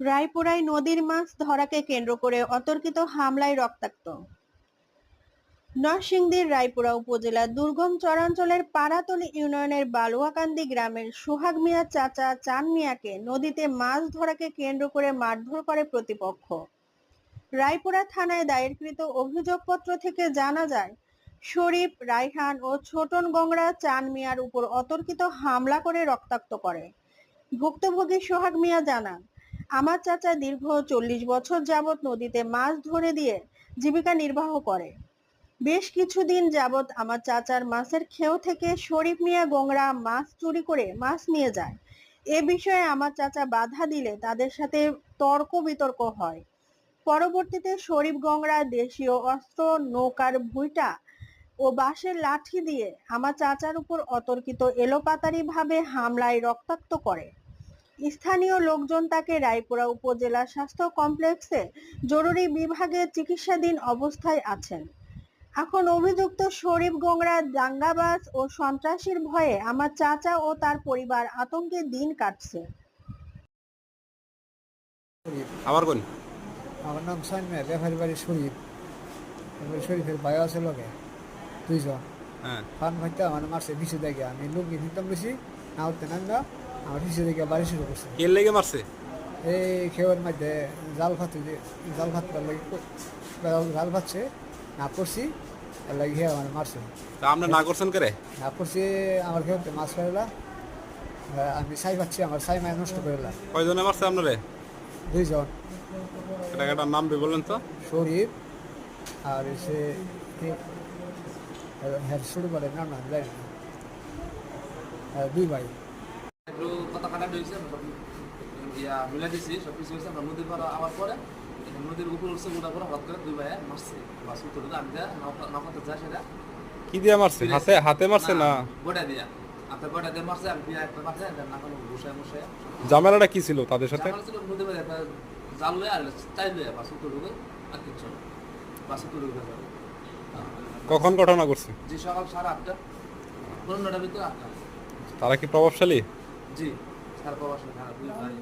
রায়পুরায় নদীর মাছ ধরাকে কেন্দ্র করে অতর্কিত হামলায় রক্তাক্ত। নরসিংদীর রায়পুরা উপজেলার দুর্গম চরাঞ্চলের পাড়াতলী ইউনিয়নের বালুয়াকান্দি গ্রামের সোহাগ মিয়া চাচা চান মিয়াকে নদীতে মাছ ধরাকে কেন্দ্র করে মারধর করে প্রতিপক্ষ। রায়পুরা থানায় দায়েরকৃত অভিযোগপত্র থেকে জানা যায়, শরীফ, রায়হান ও ছোটন গংরা চান মিয়ার উপর অতর্কিত হামলা করে রক্তাক্ত করে। ভুক্তভোগী সোহাগ মিয়া জানান আমার চাচা দীর্ঘ চল্লিশ বছর যাবৎ নদীতে মাছ ধরে দিয়ে জীবিকা নির্বাহ করে। বেশ কিছুদিন যাবৎ আমার চাচার মাছের খেও থেকে শরীফ মিয়া গোংরা মাছ চুরি করে মাছ নিয়ে যায়। এ বিষয়ে আমার চাচা বাধা দিলে তাদের সাথে তর্ক বিতর্ক হয়। পরবর্তীতে শরীফ গংরা দেশীয় অস্ত্র, নৌকার ভুইটা ও বাঁশের লাঠি দিয়ে আমার চাচার উপর অতর্কিত এলোপাতারি ভাবে হামলায় রক্তাক্ত করে। স্থানীয় লোকজন তাকে রায়পুরা উপজেলা স্বাস্থ্য কমপ্লেক্সে জরুরি বিভাগে চিকিৎসাধীন অবস্থায় আছেন। এখন অভিযুক্ত শরীফ গোংরা দাঙ্গাবাজ ও সন্ত্রাসীর ভয়ে আমার চাচা ও তার পরিবার আতঙ্কে দিন কাটছে। আবার কোন? আমার নাম সাইমিয়া ব্যাপারী বাড়ি শরীফ। শরীফের ভাই আছে লোকে দুইজন। হ্যাঁ। ফান ভাইতে আমার মারছে পিছু দেখে আমি লুঙ্গি দিতাম বেশি না উঠতে নাঙ্গা আমার পিছু দেখে বাড়ি শুরু করছে। কে লেগে মারছে? এই খেয়ের মধ্যে জাল যে জাল ফাত লাগে জাল ফাতছে না করছি এর লাগে খেয়ে আমার মারছে। তা আমরা না করছেন করে? না করছি আমার খেয়ে মাছ ফেলা আমি সাই পাচ্ছি আমার সাই মায় নষ্ট করে দিলাম কয়জনে মারছে আপনারে? দুইজন। এটা নাম বি বললেন তো। শরীফ আর এসে হ্যাঁ শুরু করে না না দুই ভাই। কথা হয়েছে সব ইয়া মিলাই দিছি সব কিছু হয়েছে আমরা নদীর পাড়া আবার পরে নদীর উপর উঠছে ওটা পরে হঠাৎ করে দুই ভাই মারছে উত্তর দিকে আমি যা নৌকাতে যা সেটা কি দিয়ে মারছে? হাতে হাতে মারছে না বটা দিয়া। আপনার বটা দিয়ে মারছে আর একটা মারছে না কোনো বসে বসে। জামেলাটা কি ছিল তাদের সাথে? নদীর মধ্যে একটা জাল লয়ে আর চাই লয়ে আর না। কখন ঘটনা করছে জি সকাল সাড়ে আটটা পনেরোটার ভিতরে আটটা। তারা কি প্রভাবশালী? জি। সাড়ে পাঁচশো দুই ভাই